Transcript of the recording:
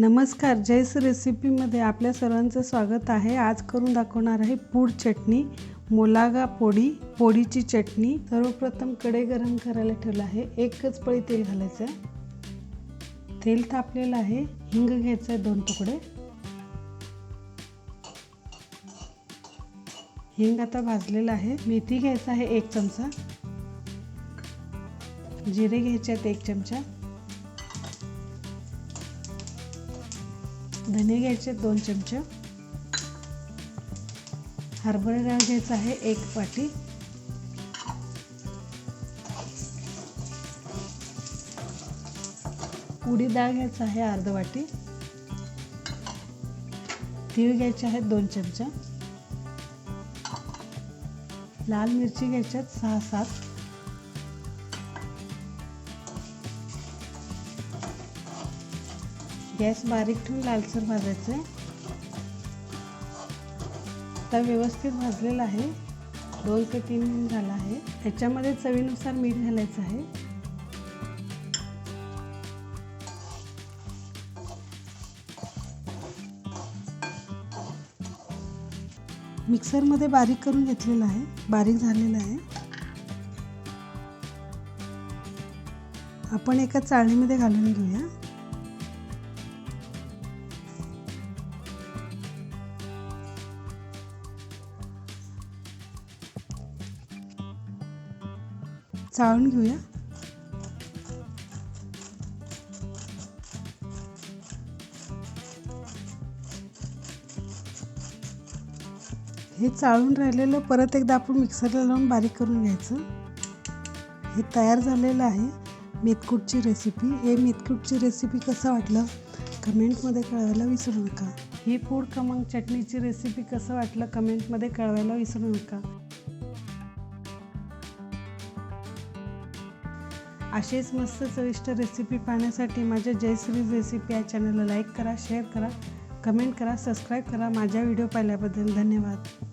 नमस्कार जयस रेसिपीमध्ये आपल्या सर्वांचं स्वागत आहे. आज करून दाखवणार आहे पूड चटणी मोलागा पोडी पोडीची चटणी. सर्वप्रथमकडे गरम करायला ठेवलं आहे. एकच पळी तेल घालायचं. आहे तेल तापलेलं आहे. हिंग घ्यायचं आहे दोन तुकडे. हिंग आता भाजलेलं आहे. मेथी घ्यायचा आहे एक चमचा. जिरे घ्यायचे आहेत एक चमचा. धने घ्यायचे दोन चमचे. हरभरा डाळ घ्यायचा आहे एक वाटी. उडी डाळ घ्यायचा आहे अर्ध वाटी. तीळ घ्यायचे आहेत दोन चमचा. लाल मिरची घ्यायच्यात सहा सात. गॅस बारीक ठेवून लालसर भाजायचं आहे. आता व्यवस्थित भाजलेला आहे. दोन ते तीन मिनिट झाला आहे. ह्याच्यामध्ये चवीनुसार मीठ घालायचं आहे. मिक्सरमध्ये बारीक करून घेतलेलं आहे. बारीक झालेलं आहे. आपण एका चाळणीमध्ये घालून घेऊया. चाळून घेऊया हे चाळून राहिलेलं परत एकदा आपण मिक्सरला लावून बारीक करून घ्यायचं. हे तयार झालेलं आहे मेथकूटची रेसिपी हे मेथकूटची रेसिपी कसं वाटलं? कमेंटमध्ये कळवायला विसरू नका. ही फूड खमंग चटणीची रेसिपी कसं वाटलं? कमेंटमध्ये कळवायला विसरू नका. असेच मस्त चविष्ट रेसिपी पाहण्यासाठी माझ्या जयश्रीज रेसिपी या चॅनलला लाईक करा शेअर करा कमेंट करा सबस्क्राईब करा. माझ्या व्हिडिओ पाहिल्याबद्दल धन्यवाद.